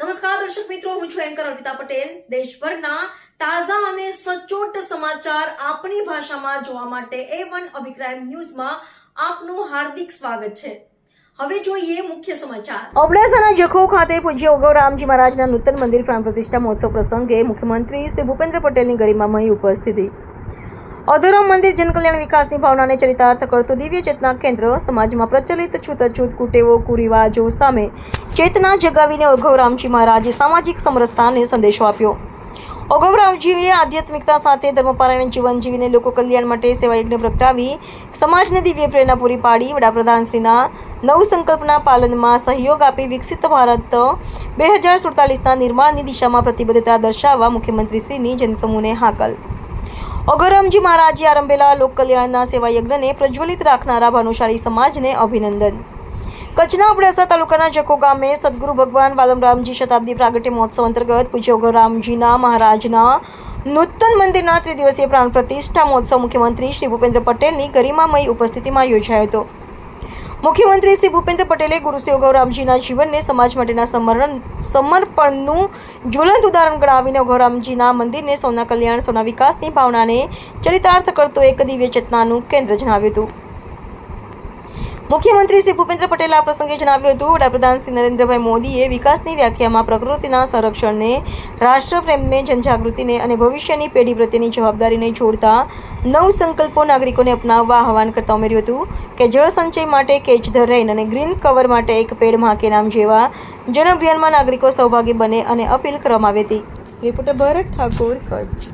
નમસ્કાર, દર્શક મિત્રો, હું છું એન્કર અર્પિતા પટેલ. દેશભરના તાજા અને સચોટ સમાચાર આપણી ભાષામાં જોવા માટે એ વન અભિપ્રાય ન્યૂઝમાં આપનું હાર્દિક સ્વાગત છે. હવે જોઈએ મુખ્ય સમાચાર. અબડાસાના જખો ખાતે પૂજ્ય ઓગવ રામજી મહારાજના નૂતન મંદિર પ્રાણ પ્રતિષ્ઠા મહોત્સવ પ્રસંગે મુખ્યમંત્રી શ્રી ભૂપેન્દ્ર પટેલની ગરિમામય ઉપસ્થિતિ. અધોરામ મંદિર જનકલ્યાણ વિકાસની ભાવનાને ચરિતાર્થ કરતું દિવ્ય ચેતના કેન્દ્ર સમાજમાં પ્રચલિત છૂતછૂત કુટેવો, કુરિવાજો સામે ચેતના જગાવીને ઓઘવરામજી મહારાજે સામાજિક સમરસતાને સંદેશો આપ્યો. ઓઘવરામજીએ આધ્યાત્મિકતા સાથે ધર્મપારાયણ જીવન જીવીને લોકો કલ્યાણ માટે સેવા યજ્ઞ પ્રગટાવી સમાજને દિવ્ય પ્રેરણા પૂરી પાડી. વડાપ્રધાનશ્રીના નવ સંકલ્પના પાલનમાં સહયોગ આપી વિકસિત ભારત બે હજાર સુડતાલીસના નિર્માણની દિશામાં પ્રતિબદ્ધતા દર્શાવવા મુખ્યમંત્રીશ્રીની જનસમૂહને હાકલ. અગરમજી મહારાજે આરંભેલા લોક કલ્યાણના સેવા યજ્ઞને પ્રજ્વલિત રાખનારા ભાનુશાળી સમાજને અભિનંદન. કચ્છના અબડાસા તાલુકાના જખો ગામે સદગુરુ ભગવાન બાલમરામજી શતાબ્દી પ્રાગટ્ય મહોત્સવ અંતર્ગત પૂજ્ય ઓગરામજીના મહારાજના નૂતન મંદિરના ત્રિદિવસીય પ્રાણ પ્રતિષ્ઠા મહોત્સવ મુખ્યમંત્રી શ્રી ભૂપેન્દ્ર પટેલની ગરિમામય ઉપસ્થિતિમાં યોજાયો હતો. મુખ્યમંત્રી શ્રી ભૂપેન્દ્ર પટેલે ગુરુ શ્રી ગૌરામજીના જીવનને સમાજ માટેના સમરણ સમર્પણનું જ્વલંત ઉદાહરણ ગણાવીને ગૌરામજીના મંદિરને સૌના કલ્યાણ, સૌના વિકાસની ભાવનાને ચરિતાર્થ કરતો એક દિવ્ય ચેતનાનું કેન્દ્ર જણાવ્યું હતું. મુખ્યમંત્રી શ્રી ભૂપેન્દ્ર પટેલે આ પ્રસંગે જણાવ્યું હતું, વડાપ્રધાન શ્રી નરેન્દ્રભાઈ મોદીએ વિકાસની વ્યાખ્યામાં પ્રકૃતિના સંરક્ષણને, રાષ્ટ્રપ્રેમને, જનજાગૃતિને અને ભવિષ્યની પેઢી પ્રત્યેની જવાબદારીને જોડતા નવ સંકલ્પો નાગરિકોને અપનાવવા આહવાન કરતા ઉમેર્યું હતું કે જળ સંચય માટે કેચ ધ રેન અને ગ્રીન કવર માટે એક પેડમાં કે નામ જેવા જન અભિયાનમાં નાગરિકો સહભાગી બને અને અપીલ કરવામાં આવી હતી. રિપોર્ટર ભરત ઠાકોર, કચ્છ.